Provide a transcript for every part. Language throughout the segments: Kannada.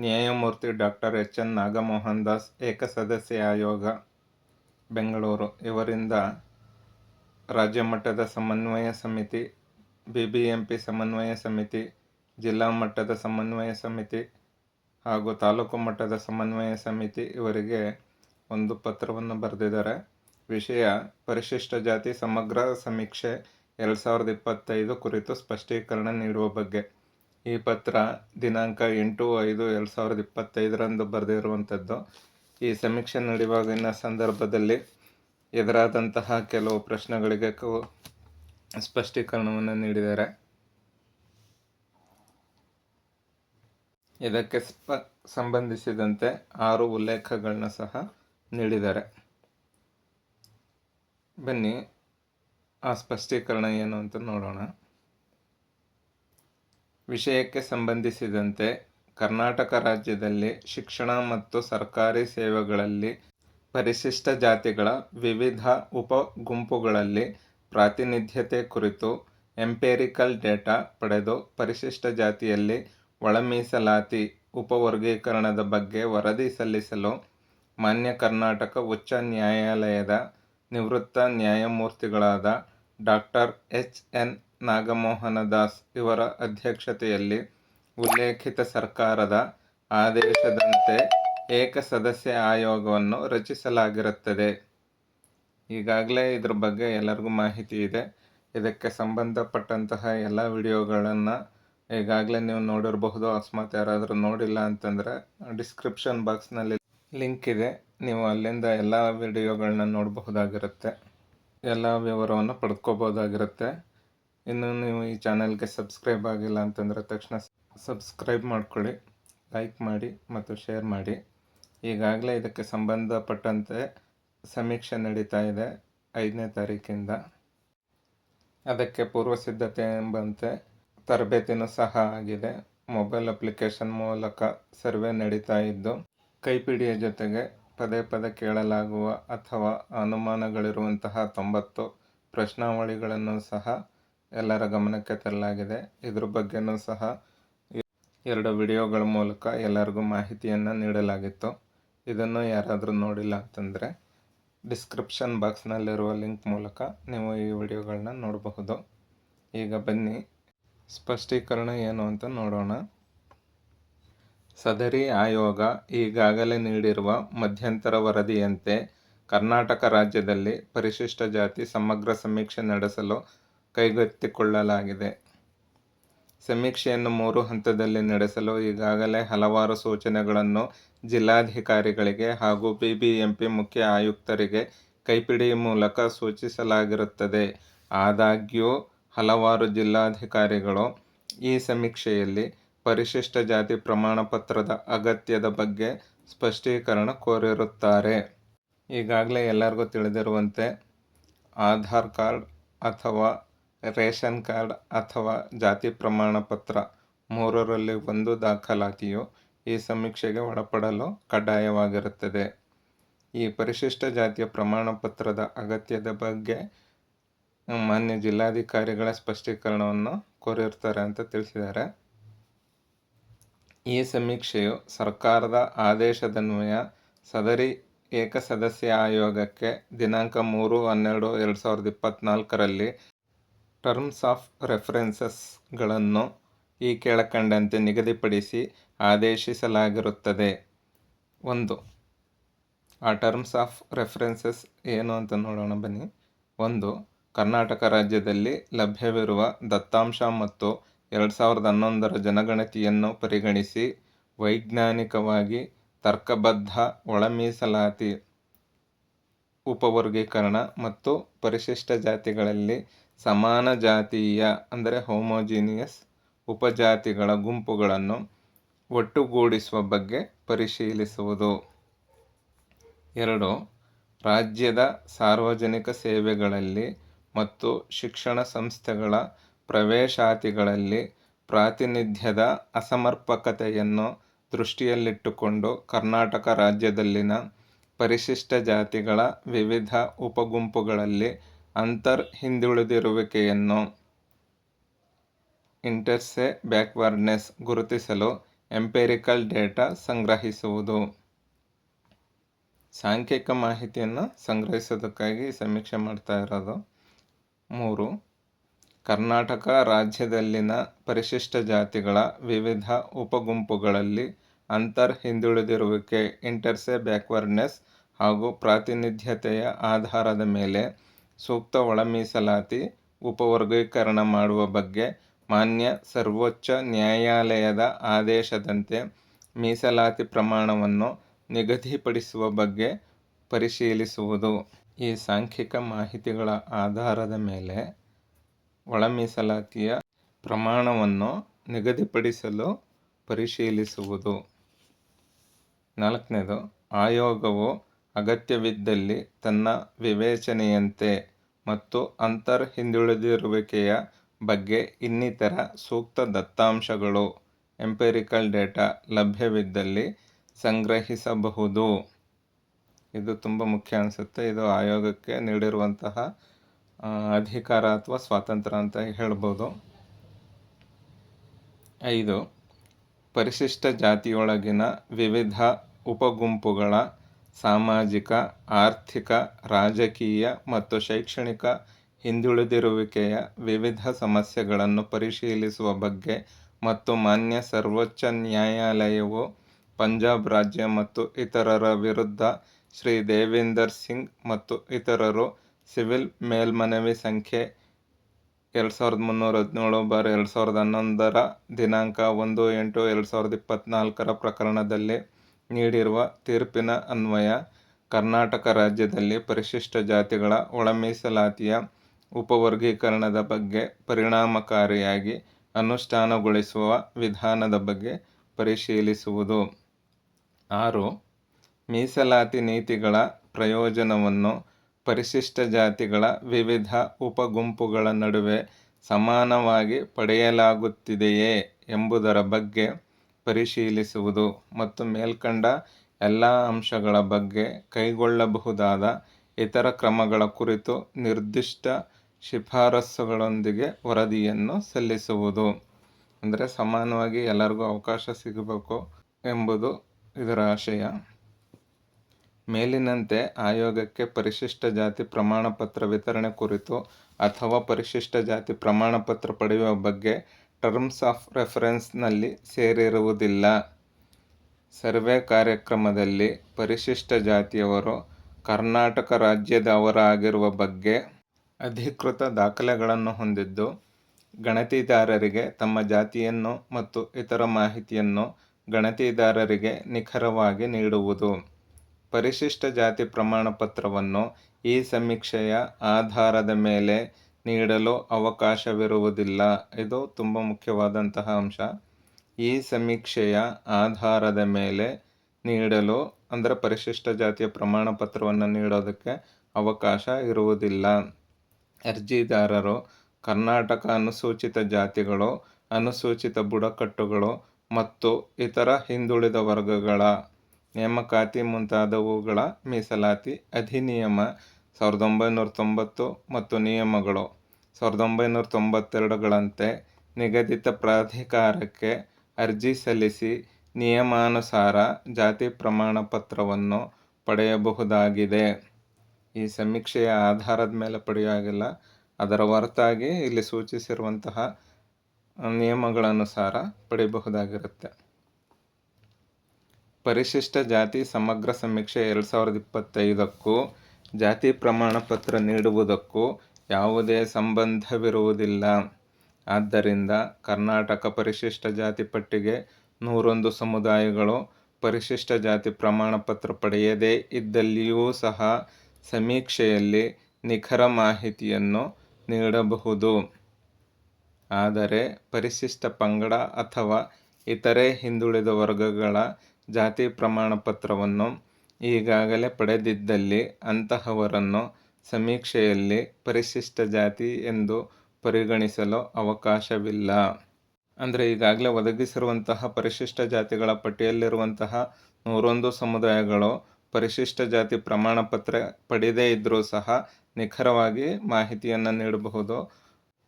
ನ್ಯಾಯಮೂರ್ತಿ doctor H N Nagamohan Das ಏಕಸದಸ್ಯ ಆಯೋಗ, ಬೆಂಗಳೂರು. ಇವರಿಂದ ರಾಜ್ಯ ಮಟ್ಟದ ಸಮನ್ವಯ ಸಮಿತಿ ಬಿ ಬಿ ಎಂ ಸಮನ್ವಯ ಸಮಿತಿ, ಜಿಲ್ಲಾ ಮಟ್ಟದ ಸಮನ್ವಯ ಸಮಿತಿ ಹಾಗೂ ತಾಲೂಕು ಮಟ್ಟದ ಸಮನ್ವಯ ಸಮಿತಿ ಇವರಿಗೆ ಒಂದು ಪತ್ರವನ್ನು ಬರೆದಿದ್ದಾರೆ. ವಿಷಯ ಪರಿಶಿಷ್ಟ ಜಾತಿ ಸಮಗ್ರ ಸಮೀಕ್ಷೆ ಎರಡು ಸಾವಿರದ ಇಪ್ಪತ್ತೈದು ಕುರಿತು ಸ್ಪಷ್ಟೀಕರಣ ನೀಡುವ ಬಗ್ಗೆ. ಈ ಪತ್ರ ದಿನಾಂಕ ಎಂಟು ಐದು ಎರಡು ಸಾವಿರದ ಇಪ್ಪತ್ತೈದರಂದು ಬರೆದಿರುವಂಥದ್ದು. ಈ ಸಮೀಕ್ಷೆ ನಡೆಯುವಾಗಿನ ಸಂದರ್ಭದಲ್ಲಿ ಎದುರಾದಂತಹ ಕೆಲವು ಪ್ರಶ್ನೆಗಳಿಗೆ ಸ್ಪಷ್ಟೀಕರಣವನ್ನು ನೀಡಿದ್ದಾರೆ. ಇದಕ್ಕೆ ಸ್ಪ ಸಂಬಂಧಿಸಿದಂತೆ ಆರು ಉಲ್ಲೇಖಗಳನ್ನ ಸಹ ನೀಡಿದ್ದಾರೆ. ಬನ್ನಿ, ಆ ಸ್ಪಷ್ಟೀಕರಣ ಏನು ಅಂತ ನೋಡೋಣ. ವಿಷಯಕ್ಕೆ ಸಂಬಂಧಿಸಿದಂತೆ ಕರ್ನಾಟಕ ರಾಜ್ಯದಲ್ಲಿ ಶಿಕ್ಷಣ ಮತ್ತು ಸರ್ಕಾರಿ ಸೇವೆಗಳಲ್ಲಿ ಪರಿಶಿಷ್ಟ ಜಾತಿಗಳ ವಿವಿಧ ಉಪ ಗುಂಪುಗಳಲ್ಲಿ ಪ್ರಾತಿನಿಧ್ಯತೆ ಕುರಿತು ಎಂಪೇರಿಕಲ್ ಡೇಟಾ ಪಡೆದು ಪರಿಶಿಷ್ಟ ಜಾತಿಯಲ್ಲಿ ಒಳಮೀಸಲಾತಿ ಉಪವರ್ಗೀಕರಣದ ಬಗ್ಗೆ ವರದಿ ಸಲ್ಲಿಸಲು ಮಾನ್ಯ ಕರ್ನಾಟಕ ಉಚ್ಚ ನ್ಯಾಯಾಲಯದ ನಿವೃತ್ತ ನ್ಯಾಯಮೂರ್ತಿಗಳಾದ doctor H N Nagamohan Das ಇವರ ಅಧ್ಯಕ್ಷತೆಯಲ್ಲಿ ಉಲ್ಲೇಖಿತ ಸರ್ಕಾರದ ಆದೇಶದಂತೆ ಏಕಸದಸ್ಯ ಆಯೋಗವನ್ನು ರಚಿಸಲಾಗಿರುತ್ತದೆ. ಈಗಾಗಲೇ ಇದ್ರ ಬಗ್ಗೆ ಎಲ್ಲರಿಗೂ ಮಾಹಿತಿ ಇದೆ. ಇದಕ್ಕೆ ಸಂಬಂಧಪಟ್ಟಂತಹ ಎಲ್ಲ ವಿಡಿಯೋಗಳನ್ನು ಈಗಾಗಲೇ ನೀವು ನೋಡಿರಬಹುದು. ಅಕಸ್ಮಾತ್ ಯಾರಾದರೂ ನೋಡಿಲ್ಲ ಅಂತಂದರೆ ಡಿಸ್ಕ್ರಿಪ್ಷನ್ ಬಾಕ್ಸ್ನಲ್ಲಿ ಲಿಂಕ್ ಇದೆ. ನೀವು ಅಲ್ಲಿಂದ ಎಲ್ಲ ವಿಡಿಯೋಗಳನ್ನ ನೋಡಬಹುದಾಗಿರುತ್ತೆ. ಎಲ್ಲ ವಿವರವನ್ನು ಪಡ್ಕೋಬೋದಾಗಿರುತ್ತೆ ಇನ್ನು ನೀವು ಈ ಚಾನಲ್ಗೆ ಸಬ್ಸ್ಕ್ರೈಬ್ ಆಗಿಲ್ಲ ಅಂತಂದರೆ ತಕ್ಷಣ ಸಬ್ಸ್ಕ್ರೈಬ್ ಮಾಡ್ಕೊಳ್ಳಿ, ಲೈಕ್ ಮಾಡಿ ಮತ್ತು ಶೇರ್ ಮಾಡಿ. ಈಗಾಗಲೇ ಇದಕ್ಕೆ ಸಂಬಂಧಪಟ್ಟಂತೆ ಸಮೀಕ್ಷೆ ನಡೀತಾ ಇದೆ ಐದನೇ ತಾರೀಕಿಂದ. ಅದಕ್ಕೆ ಪೂರ್ವ ಸಿದ್ಧತೆ ಎಂಬಂತೆ ತರಬೇತಿನೂ ಸಹ ಆಗಿದೆ. ಮೊಬೈಲ್ ಅಪ್ಲಿಕೇಶನ್ ಮೂಲಕ ಸರ್ವೆ ನಡೀತಾ ಇದ್ದು, ಕೈಪಿಡಿಯ ಜೊತೆಗೆ ಪದೇ ಪದೇ ಕೇಳಲಾಗುವ ಅಥವಾ ಅನುಮಾನಗಳಿರುವಂತಹ ತೊಂಬತ್ತು ಪ್ರಶ್ನಾವಳಿಗಳನ್ನು ಸಹ ಎಲ್ಲರ ಗಮನಕ್ಕೆ ತರಲಾಗಿದೆ. ಇದ್ರ ಬಗ್ಗೆನೂ ಸಹ ಎರಡು ವಿಡಿಯೋಗಳ ಮೂಲಕ ಎಲ್ಲರಿಗೂ ಮಾಹಿತಿಯನ್ನು ನೀಡಲಾಗಿತ್ತು. ಇದನ್ನು ಯಾರಾದರೂ ನೋಡಿಲ್ಲ ಅಂತಂದರೆ ಡಿಸ್ಕ್ರಿಪ್ಷನ್ ಬಾಕ್ಸ್ನಲ್ಲಿರುವ ಲಿಂಕ್ ಮೂಲಕ ನೀವು ಈ ವಿಡಿಯೋಗಳನ್ನ ನೋಡಬಹುದು. ಈಗ ಬನ್ನಿ. ಸ್ಪಷ್ಟೀಕರಣ ಏನು ಅಂತ ನೋಡೋಣ. ಸದರಿ ಆಯೋಗ ಈಗಾಗಲೇ ನೀಡಿರುವ ಮಧ್ಯಂತರ ವರದಿಯಂತೆ ಕರ್ನಾಟಕ ರಾಜ್ಯದಲ್ಲಿ ಪರಿಶಿಷ್ಟ ಜಾತಿ ಸಮಗ್ರ ಸಮೀಕ್ಷೆ ನಡೆಸಲು ಕೈಗೆತ್ತಿಕೊಳ್ಳಲಾಗಿದೆ. ಸಮೀಕ್ಷೆಯನ್ನು ಮೂರು ಹಂತದಲ್ಲಿ ನಡೆಸಲು ಈಗಾಗಲೇ ಹಲವಾರು ಸೂಚನೆಗಳನ್ನು ಜಿಲ್ಲಾಧಿಕಾರಿಗಳಿಗೆ ಹಾಗೂ ಬಿಬಿಎಂಪಿ ಮುಖ್ಯ ಆಯುಕ್ತರಿಗೆ ಕೈಪಿಡಿ ಮೂಲಕ ಸೂಚಿಸಲಾಗಿರುತ್ತದೆ. ಆದಾಗ್ಯೂ, ಹಲವಾರು ಜಿಲ್ಲಾಧಿಕಾರಿಗಳು ಈ ಸಮೀಕ್ಷೆಯಲ್ಲಿ ಪರಿಶಿಷ್ಟ ಜಾತಿ ಪ್ರಮಾಣ ಪತ್ರದ ಅಗತ್ಯದ ಬಗ್ಗೆ ಸ್ಪಷ್ಟೀಕರಣ ಕೋರಿರುತ್ತಾರೆ. ಈಗಾಗಲೇ ಎಲ್ಲರಿಗೂ ತಿಳಿದಿರುವಂತೆ, ಆಧಾರ್ ಕಾರ್ಡ್ ಅಥವಾ ರೇಷನ್ ಕಾರ್ಡ್ ಅಥವಾ ಜಾತಿ ಪ್ರಮಾಣ ಪತ್ರ ಮೂರರಲ್ಲಿ ಒಂದು ದಾಖಲಾತಿಯು ಈ ಸಮೀಕ್ಷೆಗೆ ಒಳಪಡಲು ಕಡ್ಡಾಯವಾಗಿರುತ್ತದೆ. ಈ ಪರಿಶಿಷ್ಟ ಜಾತಿಯ ಪ್ರಮಾಣ ಪತ್ರದ ಅಗತ್ಯದ ಬಗ್ಗೆ ಮಾನ್ಯ ಜಿಲ್ಲಾಧಿಕಾರಿಗಳ ಸ್ಪಷ್ಟೀಕರಣವನ್ನು ಕೋರಿರ್ತಾರೆ ಅಂತ ತಿಳಿಸಿದ್ದಾರೆ. ಈ ಸಮೀಕ್ಷೆಯು ಸರ್ಕಾರದ ಆದೇಶದನ್ವಯ ಸದರಿ ಏಕಸದಸ್ಯ ಆಯೋಗಕ್ಕೆ ದಿನಾಂಕ ಮೂರು ಹನ್ನೆರಡು ಎರಡು ಸಾವಿರದ ಇಪ್ಪತ್ತ್ನಾಲ್ಕರಲ್ಲಿ ಟರ್ಮ್ಸ್ ಆಫ್ ರೆಫರೆನ್ಸಸ್ಗಳನ್ನು ಈ ಕೆಳಕಂಡಂತೆ ನಿಗದಿಪಡಿಸಿ ಆದೇಶಿಸಲಾಗಿರುತ್ತದೆ. ಒಂದು, ಆ ಟರ್ಮ್ಸ್ ಆಫ್ ರೆಫರೆನ್ಸಸ್ ಏನು ಅಂತ ನೋಡೋಣ ಬನ್ನಿ. ಒಂದು, ಕರ್ನಾಟಕ ರಾಜ್ಯದಲ್ಲಿ ಲಭ್ಯವಿರುವ ದತ್ತಾಂಶ ಮತ್ತು ಎರಡು ಸಾವಿರದ ಹನ್ನೊಂದರ ಜನಗಣತಿಯನ್ನು ಪರಿಗಣಿಸಿ ವೈಜ್ಞಾನಿಕವಾಗಿ ತರ್ಕಬದ್ಧ ಒಳ ಮೀಸಲಾತಿ ಉಪವರ್ಗೀಕರಣ ಮತ್ತು ಪರಿಶಿಷ್ಟ ಜಾತಿಗಳಲ್ಲಿ ಸಮಾನ ಜಾತೀಯ ಅಂದರೆ ಹೋಮೋಜಿನಿಯಸ್ ಉಪಜಾತಿಗಳ ಗುಂಪುಗಳನ್ನು ಒಟ್ಟುಗೂಡಿಸುವ ಬಗ್ಗೆ ಪರಿಶೀಲಿಸುವುದು. ಎರಡು, ರಾಜ್ಯದ ಸಾರ್ವಜನಿಕ ಸೇವೆಗಳಲ್ಲಿ ಮತ್ತು ಶಿಕ್ಷಣ ಸಂಸ್ಥೆಗಳ ಪ್ರವೇಶಾತಿಗಳಲ್ಲಿ ಪ್ರಾತಿನಿಧ್ಯದ ಅಸಮರ್ಪಕತೆಯನ್ನು ದೃಷ್ಟಿಯಲ್ಲಿಟ್ಟುಕೊಂಡು ಕರ್ನಾಟಕ ರಾಜ್ಯದಲ್ಲಿನ ಪರಿಶಿಷ್ಟ ಜಾತಿಗಳ ವಿವಿಧ ಉಪಗುಂಪುಗಳಲ್ಲಿ ಅಂತರ್ ಹಿಂದುಳಿದಿರುವಿಕೆಯನ್ನು ಇಂಟರ್ಸೆ ಬ್ಯಾಕ್ವರ್ಡ್ನೆಸ್ ಗುರುತಿಸಲು ಎಂಪೆರಿಕಲ್ ಡೇಟಾ ಸಂಗ್ರಹಿಸುವುದು. ಸಾಂಖ್ಯಿಕ ಮಾಹಿತಿಯನ್ನು ಸಂಗ್ರಹಿಸೋದಕ್ಕಾಗಿ ಸಮೀಕ್ಷೆ ಮಾಡ್ತಾ ಇರೋದು. ಮೂರು, ಕರ್ನಾಟಕ ರಾಜ್ಯದಲ್ಲಿನ ಪರಿಶಿಷ್ಟ ಜಾತಿಗಳ ವಿವಿಧ ಉಪಗುಂಪುಗಳಲ್ಲಿ ಅಂತರ್ ಹಿಂದುಳಿದಿರುವಿಕೆ ಇಂಟರ್ಸೆ ಬ್ಯಾಕ್ವರ್ಡ್ನೆಸ್ ಹಾಗೂ ಪ್ರಾತಿನಿಧ್ಯತೆಯ ಆಧಾರದ ಮೇಲೆ ಸೂಕ್ತ ಒಳಮೀಸಲಾತಿ ಉಪವರ್ಗೀಕರಣ ಮಾಡುವ ಬಗ್ಗೆ ಮಾನ್ಯ ಸರ್ವೋಚ್ಚ ನ್ಯಾಯಾಲಯದ ಆದೇಶದಂತೆ ಮೀಸಲಾತಿ ಪ್ರಮಾಣವನ್ನು ನಿಗದಿಪಡಿಸುವ ಬಗ್ಗೆ ಪರಿಶೀಲಿಸುವುದು. ಈ ಸಾಂಖ್ಯಿಕ ಮಾಹಿತಿಗಳ ಆಧಾರದ ಮೇಲೆ ಒಳಮೀಸಲಾತಿಯ ಪ್ರಮಾಣವನ್ನು ನಿಗದಿಪಡಿಸಲು ಪರಿಶೀಲಿಸುವುದು. ನಾಲ್ಕನೇದು, ಆಯೋಗವು ಅಗತ್ಯವಿದ್ದಲ್ಲಿ ತನ್ನ ವಿವೇಚನೆಯಂತೆ ಮತ್ತು ಅಂತರ್ ಹಿಂದುಳಿದಿರುವಿಕೆಯ ಬಗ್ಗೆ ಇನ್ನಿತರ ಸೂಕ್ತ ದತ್ತಾಂಶಗಳು ಎಂಪೆರಿಕಲ್ ಡೇಟಾ ಲಭ್ಯವಿದ್ದಲ್ಲಿ ಸಂಗ್ರಹಿಸಬಹುದು. ಇದು ತುಂಬ ಮುಖ್ಯ ಅನಿಸುತ್ತೆ. ಇದು ಆಯೋಗಕ್ಕೆ ನೀಡಿರುವಂತಹ ಅಧಿಕಾರ ಅಥವಾ ಸ್ವಾತಂತ್ರ್ಯ ಅಂತ ಹೇಳ್ಬೋದು. ಐದು, ಪರಿಶಿಷ್ಟ ಜಾತಿಯೊಳಗಿನ ವಿವಿಧ ಉಪಗುಂಪುಗಳ ಸಾಮಾಜಿಕ, ಆರ್ಥಿಕ, ರಾಜಕೀಯ ಮತ್ತು ಶೈಕ್ಷಣಿಕ ಹಿಂದುಳಿದಿರುವಿಕೆಯ ವಿವಿಧ ಸಮಸ್ಯೆಗಳನ್ನು ಪರಿಶೀಲಿಸುವ ಬಗ್ಗೆ ಮತ್ತು ಮಾನ್ಯ ಸರ್ವೋಚ್ಚ ನ್ಯಾಯಾಲಯವು ಪಂಜಾಬ್ ರಾಜ್ಯ ಮತ್ತು ಇತರರ ವಿರುದ್ಧ ಶ್ರೀ ದೇವೇಂದರ್ ಸಿಂಗ್ ಮತ್ತು ಇತರರು ಸಿವಿಲ್ ಮೇಲ್ಮನವಿ ಸಂಖ್ಯೆ ಎರಡು ಸಾವಿರದ ಮುನ್ನೂರ ಹದಿನೇಳು ಬಾರ್ ಎರಡು ಸಾವಿರದ ಹನ್ನೊಂದರ ದಿನಾಂಕ ಒಂದು ಎಂಟು ಎರಡು ಸಾವಿರದ ಇಪ್ಪತ್ತ್ನಾಲ್ಕರ ಪ್ರಕರಣದಲ್ಲಿ ನೀಡಿರುವ ತೀರ್ಪಿನ ಅನ್ವಯ ಕರ್ನಾಟಕ ರಾಜ್ಯದಲ್ಲಿ ಪರಿಶಿಷ್ಟ ಜಾತಿಗಳ ಒಳಮೀಸಲಾತಿಯ ಉಪವರ್ಗೀಕರಣದ ಬಗ್ಗೆ ಪರಿಣಾಮಕಾರಿಯಾಗಿ ಅನುಷ್ಠಾನಗೊಳಿಸುವ ವಿಧಾನದ ಬಗ್ಗೆ ಪರಿಶೀಲಿಸುವುದು. ಆರು, ಮೀಸಲಾತಿ ನೀತಿಗಳ ಪ್ರಯೋಜನವನ್ನು ಪರಿಶಿಷ್ಟ ಜಾತಿಗಳ ವಿವಿಧ ಉಪಗುಂಪುಗಳ ನಡುವೆ ಸಮಾನವಾಗಿ ಪಡೆಯಲಾಗುತ್ತಿದೆಯೇ ಎಂಬುದರ ಬಗ್ಗೆ ಪರಿಶೀಲಿಸುವುದು ಮತ್ತು ಮೇಲ್ಕಂಡ ಎಲ್ಲ ಅಂಶಗಳ ಬಗ್ಗೆ ಕೈಗೊಳ್ಳಬಹುದಾದ ಇತರ ಕ್ರಮಗಳ ಕುರಿತು ನಿರ್ದಿಷ್ಟ ಶಿಫಾರಸುಗಳೊಂದಿಗೆ ವರದಿಯನ್ನು ಸಲ್ಲಿಸುವುದು. ಅಂದರೆ ಸಮಾನವಾಗಿ ಎಲ್ಲರಿಗೂ ಅವಕಾಶ ಸಿಗಬೇಕು ಎಂಬುದು ಇದರ ಆಶಯ. ಮೇಲಿನಂತೆ ಆಯೋಗಕ್ಕೆ ಪರಿಶಿಷ್ಟ ಜಾತಿ ಪ್ರಮಾಣಪತ್ರ ವಿತರಣೆ ಕುರಿತು ಅಥವಾ ಪರಿಶಿಷ್ಟ ಜಾತಿ ಪ್ರಮಾಣಪತ್ರ ಪಡೆಯುವ ಬಗ್ಗೆ ಟರ್ಮ್ಸ್ ಆಫ್ ರೆಫರೆನ್ಸ್ನಲ್ಲಿ ಸೇರಿರುವುದಿಲ್ಲ. ಸರ್ವೆ ಕಾರ್ಯಕ್ರಮದಲ್ಲಿ ಪರಿಶಿಷ್ಟ ಜಾತಿಯವರು ಕರ್ನಾಟಕ ರಾಜ್ಯದವರಾಗಿರುವ ಬಗ್ಗೆ ಅಧಿಕೃತ ದಾಖಲೆಗಳನ್ನು ಹೊಂದಿದ್ದು, ಗಣತಿದಾರರಿಗೆ ತಮ್ಮ ಜಾತಿಯನ್ನು ಮತ್ತು ಇತರ ಮಾಹಿತಿಯನ್ನು ಗಣತಿದಾರರಿಗೆ ನಿಖರವಾಗಿ ನೀಡುವುದು. ಪರಿಶಿಷ್ಟ ಜಾತಿ ಪ್ರಮಾಣಪತ್ರವನ್ನು ಈ ಸಮೀಕ್ಷೆಯ ಆಧಾರದ ಮೇಲೆ ನೀಡಲು ಅವಕಾಶವಿರುವುದಿಲ್ಲ. ಇದು ತುಂಬ ಮುಖ್ಯವಾದಂತಹ ಅಂಶ. ಈ ಸಮೀಕ್ಷೆಯ ಆಧಾರದ ಮೇಲೆ ನೀಡಲು, ಅಂದರೆ ಪರಿಶಿಷ್ಟ ಜಾತಿಯ ಪ್ರಮಾಣಪತ್ರವನ್ನು ನೀಡೋದಕ್ಕೆ ಅವಕಾಶ ಇರುವುದಿಲ್ಲ. ಅರ್ಜಿದಾರರು, ಕರ್ನಾಟಕ ಅನುಸೂಚಿತ ಜಾತಿಗಳು, ಅನುಸೂಚಿತ ಬುಡಕಟ್ಟುಗಳು ಮತ್ತು ಇತರ ಹಿಂದುಳಿದ ವರ್ಗಗಳ ನೇಮಕಾತಿ ಮುಂತಾದವುಗಳ ಮೀಸಲಾತಿ ಅಧಿನಿಯಮ ಸಾವಿರದ ಒಂಬೈನೂರ ತೊಂಬತ್ತು ಮತ್ತು ನಿಯಮಗಳು. ಸಾವಿರದ ಒಂಬೈನೂರ ತೊಂಬತ್ತೆರಡುಗಳಂತೆ ನಿಗದಿತ ಪ್ರಾಧಿಕಾರಕ್ಕೆ ಅರ್ಜಿ ಸಲ್ಲಿಸಿ ನಿಯಮಾನುಸಾರ ಜಾತಿ ಪ್ರಮಾಣ ಪತ್ರವನ್ನು ಪಡೆಯಬಹುದಾಗಿದೆ. ಈ ಸಮೀಕ್ಷೆಯ ಆಧಾರದ ಮೇಲೆ ಪಡೆಯುವಾಗಿಲ್ಲ ಅದರ ಹೊರತಾಗಿ ಇಲ್ಲಿ ಸೂಚಿಸಿರುವಂತಹ ನಿಯಮಗಳನುಸಾರ ಪಡೆಯಬಹುದಾಗಿರುತ್ತೆ. ಪರಿಶಿಷ್ಟ ಜಾತಿ ಸಮಗ್ರ ಸಮೀಕ್ಷೆ ಎರಡು ಸಾವಿರದ ಇಪ್ಪತ್ತೈದಕ್ಕೂ ಜಾತಿ ಪ್ರಮಾಣ ಪತ್ರ ನೀಡುವುದಕ್ಕೂ ಯಾವುದೇ ಸಂಬಂಧವಿರುವುದಿಲ್ಲ. ಆದ್ದರಿಂದ ಕರ್ನಾಟಕ ಪರಿಶಿಷ್ಟ ಜಾತಿ ಪಟ್ಟಿಗೆ ನೂರೊಂದು ಸಮುದಾಯಗಳು ಪರಿಶಿಷ್ಟ ಜಾತಿ ಪ್ರಮಾಣಪತ್ರ ಪಡೆಯದೇ ಇದ್ದಲ್ಲಿಯೂ ಸಹ ಸಮೀಕ್ಷೆಯಲ್ಲಿ ನಿಖರ ಮಾಹಿತಿಯನ್ನು ನೀಡಬಹುದು. ಆದರೆ ಪರಿಶಿಷ್ಟ ಪಂಗಡ ಅಥವಾ ಇತರೆ ಹಿಂದುಳಿದ ವರ್ಗಗಳ ಜಾತಿ ಪ್ರಮಾಣಪತ್ರವನ್ನು ಈಗಾಗಲೇ ಪಡೆದಿದ್ದಲ್ಲಿ ಅಂತಹವರನ್ನು ಸಮೀಕ್ಷೆಯಲ್ಲಿ ಪರಿಶಿಷ್ಟ ಜಾತಿ ಎಂದು ಪರಿಗಣಿಸಲು ಅವಕಾಶವಿಲ್ಲ. ಅಂದರೆ ಈಗಾಗಲೇ ಒದಗಿಸಿರುವಂತಹ ಪರಿಶಿಷ್ಟ ಜಾತಿಗಳ ಪಟ್ಟಿಯಲ್ಲಿರುವಂತಹ ನೂರೊಂದು ಸಮುದಾಯಗಳು ಪರಿಶಿಷ್ಟ ಜಾತಿ ಪ್ರಮಾಣ ಪತ್ರ ಪಡೆದೇ ಇದ್ದರೂ ಸಹ ನಿಖರವಾಗಿ ಮಾಹಿತಿಯನ್ನು ನೀಡಬಹುದು.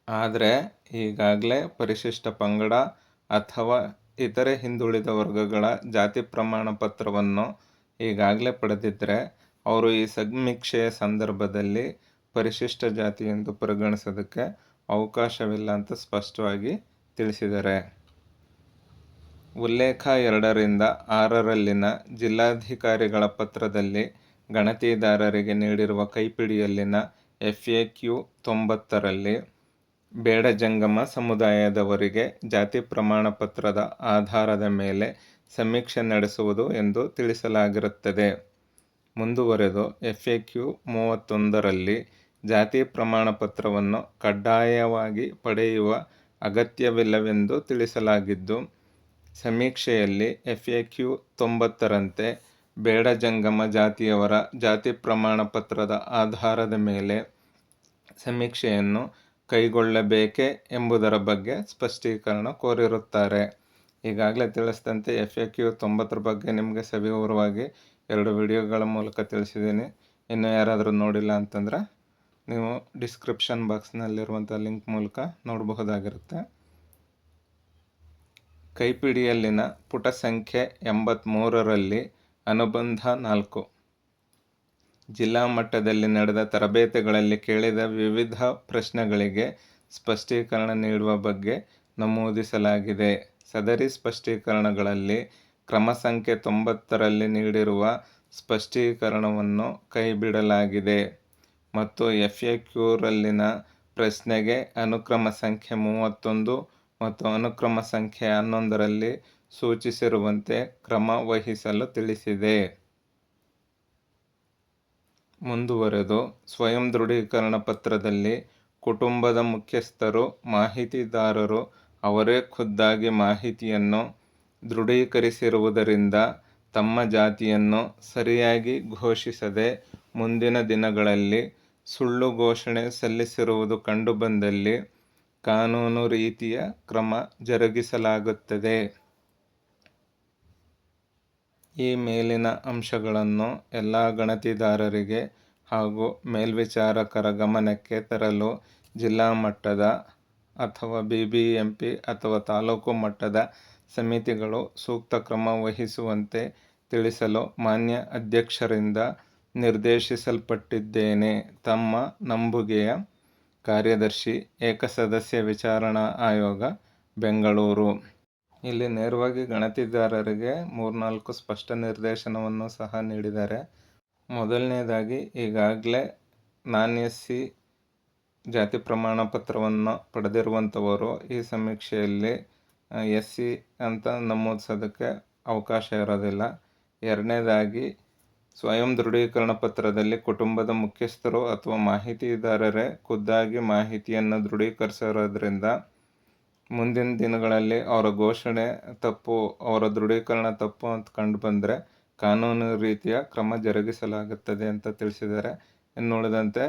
ಆದರೆ ಈಗಾಗಲೇ ಪರಿಶಿಷ್ಟ ಪಂಗಡ ಅಥವಾ ಇತರೆ ಹಿಂದುಳಿದ ವರ್ಗಗಳ ಜಾತಿ ಪ್ರಮಾಣ ಪತ್ರವನ್ನು ಈಗಾಗಲೇ ಪಡೆದಿದ್ದರೆ ಅವರು ಈ ಸಮೀಕ್ಷೆಯ ಸಂದರ್ಭದಲ್ಲಿ ಪರಿಶಿಷ್ಟ ಜಾತಿ ಎಂದು ಪರಿಗಣಿಸೋದಕ್ಕೆ ಅವಕಾಶವಿಲ್ಲ ಅಂತ ಸ್ಪಷ್ಟವಾಗಿ ತಿಳಿಸಿದ್ದಾರೆ. ಉಲ್ಲೇಖ ಎರಡರಿಂದ ಆರರಲ್ಲಿನ ಜಿಲ್ಲಾಧಿಕಾರಿಗಳ ಪತ್ರದಲ್ಲಿ ಗಣತಿದಾರರಿಗೆ ನೀಡಿರುವ ಕೈಪಿಡಿಯಲ್ಲಿನ ಎಫ್ ಎ ಕ್ಯೂ ತೊಂಬತ್ತರಲ್ಲಿ ಬೇಡ ಜಂಗಮ ಸಮುದಾಯದವರಿಗೆ ಜಾತಿ ಪ್ರಮಾಣ ಪತ್ರದ ಆಧಾರದ ಮೇಲೆ ಸಮೀಕ್ಷೆ ನಡೆಸುವುದು ಎಂದು ತಿಳಿಸಲಾಗಿರುತ್ತದೆ. ಮುಂದುವರೆದು ಎಫ್ ಎ ಕ್ಯೂ ಮೂವತ್ತೊಂದರಲ್ಲಿ ಜಾತಿ ಪ್ರಮಾಣ ಪತ್ರವನ್ನು ಕಡ್ಡಾಯವಾಗಿ ಪಡೆಯುವ ಅಗತ್ಯವಿಲ್ಲವೆಂದು ತಿಳಿಸಲಾಗಿದ್ದು, ಸಮೀಕ್ಷೆಯಲ್ಲಿ ಎಫ್ ಎ ಕ್ಯೂ ತೊಂಬತ್ತರಂತೆ ಬೇಡ ಜಂಗಮ ಜಾತಿಯವರ ಜಾತಿ ಪ್ರಮಾಣ ಪತ್ರದ ಆಧಾರದ ಮೇಲೆ ಸಮೀಕ್ಷೆಯನ್ನು ಕೈಗೊಳ್ಳಬೇಕೇ ಎಂಬುದರ ಬಗ್ಗೆ ಸ್ಪಷ್ಟೀಕರಣ ಕೋರಿರುತ್ತಾರೆ. ಈಗಾಗಲೇ ತಿಳಿಸಿದಂತೆ ಎಫ್ ಎ ಕ್ಯೂ ತೊಂಬತ್ತರ ಬಗ್ಗೆ ನಿಮಗೆ ಸವಿವರವಾಗಿ ಎರಡು ವಿಡಿಯೋಗಳ ಮೂಲಕ ತಿಳಿಸಿದ್ದೀನಿ. ಇನ್ನು ಯಾರಾದರೂ ನೋಡಿಲ್ಲ ಅಂತಂದರೆ ನೀವು ಡಿಸ್ಕ್ರಿಪ್ಷನ್ ಬಾಕ್ಸ್ನಲ್ಲಿರುವಂಥ ಲಿಂಕ್ ಮೂಲಕ ನೋಡಬಹುದಾಗಿರುತ್ತೆ. ಕೈಪಿಡಿಯಲ್ಲಿನ ಪುಟ ಸಂಖ್ಯೆ ಎಂಬತ್ತ್ಮೂರರಲ್ಲಿ ಅನುಬಂಧ ನಾಲ್ಕು. ಜಿಲ್ಲಾ ಮಟ್ಟದಲ್ಲಿ ನಡೆದ ತರಬೇತಿಗಳಲ್ಲಿ ಕೇಳಿದ ವಿವಿಧ ಪ್ರಶ್ನೆಗಳಿಗೆ ಸ್ಪಷ್ಟೀಕರಣ ನೀಡುವ ಬಗ್ಗೆ ನಮೂದಿಸಲಾಗಿದೆ. ಸದರಿ ಸ್ಪಷ್ಟೀಕರಣಗಳಲ್ಲಿ ಕ್ರಮ ಸಂಖ್ಯೆ ತೊಂಬತ್ತರಲ್ಲಿ ನೀಡಿರುವ ಸ್ಪಷ್ಟೀಕರಣವನ್ನು ಕೈಬಿಡಲಾಗಿದೆ. ಮತ್ತು ಎಫ್ ಎ ಕ್ಯೂರಲ್ಲಿನ ಪ್ರಶ್ನೆಗೆ ಅನುಕ್ರಮ ಸಂಖ್ಯೆ ಮೂವತ್ತೊಂದು ಮತ್ತು ಅನುಕ್ರಮ ಸಂಖ್ಯೆ ಹನ್ನೊಂದರಲ್ಲಿ ಸೂಚಿಸಿರುವಂತೆ ಕ್ರಮ ವಹಿಸಲು ತಿಳಿಸಿದೆ. ಮುಂದುವರೆದು ಸ್ವಯಂ ದೃಢೀಕರಣ ಪತ್ರದಲ್ಲಿ ಕುಟುಂಬದ ಮುಖ್ಯಸ್ಥರು, ಮಾಹಿತಿದಾರರು ಅವರೇ ಖುದ್ದಾಗಿ ಮಾಹಿತಿಯನ್ನು ದೃಢೀಕರಿಸಿರುವುದರಿಂದ ತಮ್ಮ ಜಾತಿಯನ್ನು ಸರಿಯಾಗಿ ಘೋಷಿಸದೆ ಮುಂದಿನ ದಿನಗಳಲ್ಲಿ ಸುಳ್ಳು ಘೋಷಣೆ ಸಲ್ಲಿಸಿರುವುದು ಕಂಡುಬಂದಲ್ಲಿ ಕಾನೂನು ರೀತಿಯ ಕ್ರಮ ಜರುಗಿಸಲಾಗುತ್ತದೆ. ಈ ಮೇಲಿನ ಅಂಶಗಳನ್ನು ಎಲ್ಲ ಗಣತಿದಾರರಿಗೆ ಹಾಗೂ ಮೇಲ್ವಿಚಾರಕರ ಗಮನಕ್ಕೆ ತರಲು ಜಿಲ್ಲಾ ಮಟ್ಟದ ಅಥವಾ ಬಿ ಬಿ ಎಂ ಪಿ ಅಥವಾ ತಾಲೂಕು ಮಟ್ಟದ ಸಮಿತಿಗಳು ಸೂಕ್ತ ಕ್ರಮ ವಹಿಸುವಂತೆ ತಿಳಿಸಲು ಮಾನ್ಯ ಅಧ್ಯಕ್ಷರಿಂದ ನಿರ್ದೇಶಿಸಲ್ಪಟ್ಟಿದ್ದೇನೆ. ತಮ್ಮ ನಂಬುಗೆಯ ಕಾರ್ಯದರ್ಶಿ, ಏಕಸದಸ್ಯ ವಿಚಾರಣಾ ಆಯೋಗ, ಬೆಂಗಳೂರು. ಇಲ್ಲಿ ನೇರವಾಗಿ ಗಣತಿದಾರರಿಗೆ ಮೂರ್ನಾಲ್ಕು ಸ್ಪಷ್ಟ ನಿರ್ದೇಶನವನ್ನು ಸಹ ನೀಡಿದ್ದಾರೆ. ಮೊದಲನೇದಾಗಿ, ಈಗಾಗಲೇ ನಾನ್ ಎಸ್ ಸಿ ಜಾತಿ ಪ್ರಮಾಣ ಪತ್ರವನ್ನು ಪಡೆದಿರುವಂಥವರು ಈ ಸಮೀಕ್ಷೆಯಲ್ಲಿ ಎಸ್ ಸಿ ಅಂತ ನಮೂದಿಸೋದಕ್ಕೆ ಅವಕಾಶ ಇರೋದಿಲ್ಲ. ಎರಡನೇದಾಗಿ, ಸ್ವಯಂ ದೃಢೀಕರಣ ಪತ್ರದಲ್ಲಿ ಕುಟುಂಬದ ಮುಖ್ಯಸ್ಥರು ಅಥವಾ ಮಾಹಿತಿದಾರರೇ ಖುದ್ದಾಗಿ ಮಾಹಿತಿಯನ್ನು ದೃಢೀಕರಿಸಿರೋದ್ರಿಂದ ಮುಂದಿನ ದಿನಗಳಲ್ಲಿ ಅವರ ಘೋಷಣೆ ತಪ್ಪು, ಅವರ ದೃಢೀಕರಣ ತಪ್ಪು ಅಂತ ಕಂಡು ಬಂದರೆ ಕಾನೂನು ರೀತಿಯ ಕ್ರಮ ಜರುಗಿಸಲಾಗುತ್ತದೆ ಅಂತ ತಿಳಿಸಿದ್ದಾರೆ. ಇನ್ನುಳಿದಂತೆ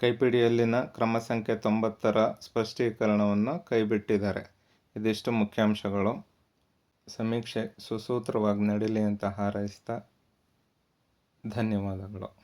ಕೈಪಿಡಿಯಲ್ಲಿನ ಕ್ರಮ ಸಂಖ್ಯೆ ತೊಂಬತ್ತರ ಸ್ಪಷ್ಟೀಕರಣವನ್ನು ಕೈಬಿಟ್ಟಿದ್ದಾರೆ. ಇದಿಷ್ಟು ಮುಖ್ಯಾಂಶಗಳು. ಸಮೀಕ್ಷೆ ಸುಸೂತ್ರವಾಗಿ ನಡೀಲಿ ಅಂತ ಹಾರೈಸ್ತಾ ಧನ್ಯವಾದಗಳು.